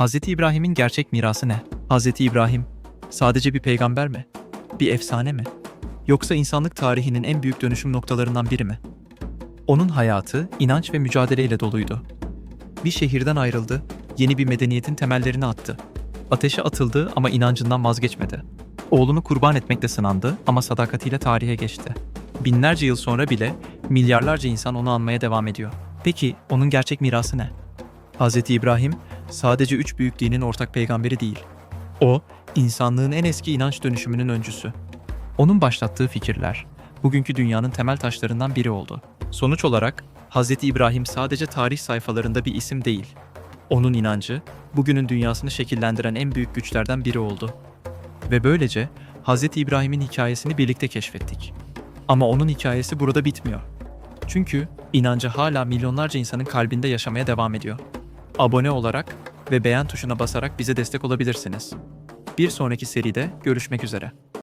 Hz. İbrahim'in gerçek mirası ne? Hz. İbrahim sadece bir peygamber mi? Bir efsane mi? Yoksa insanlık tarihinin en büyük dönüşüm noktalarından biri mi? Onun hayatı inanç ve mücadeleyle doluydu. Bir şehirden ayrıldı, yeni bir medeniyetin temellerini attı. Ateşe atıldı ama inancından vazgeçmedi. Oğlunu kurban etmekle sınandı ama sadakatiyle tarihe geçti. Binlerce yıl sonra bile milyarlarca insan onu anmaya devam ediyor. Peki onun gerçek mirası ne? Hz. İbrahim sadece üç büyük dinin ortak peygamberi değil. O, insanlığın en eski inanç dönüşümünün öncüsü. Onun başlattığı fikirler, bugünkü dünyanın temel taşlarından biri oldu. Sonuç olarak, Hz. İbrahim sadece tarih sayfalarında bir isim değil. Onun inancı, bugünün dünyasını şekillendiren en büyük güçlerden biri oldu. Ve böylece Hz. İbrahim'in hikayesini birlikte keşfettik. Ama onun hikayesi burada bitmiyor. Çünkü inancı hala milyonlarca insanın kalbinde yaşamaya devam ediyor. Abone olarak ve beğen tuşuna basarak bize destek olabilirsiniz. Bir sonraki seride görüşmek üzere.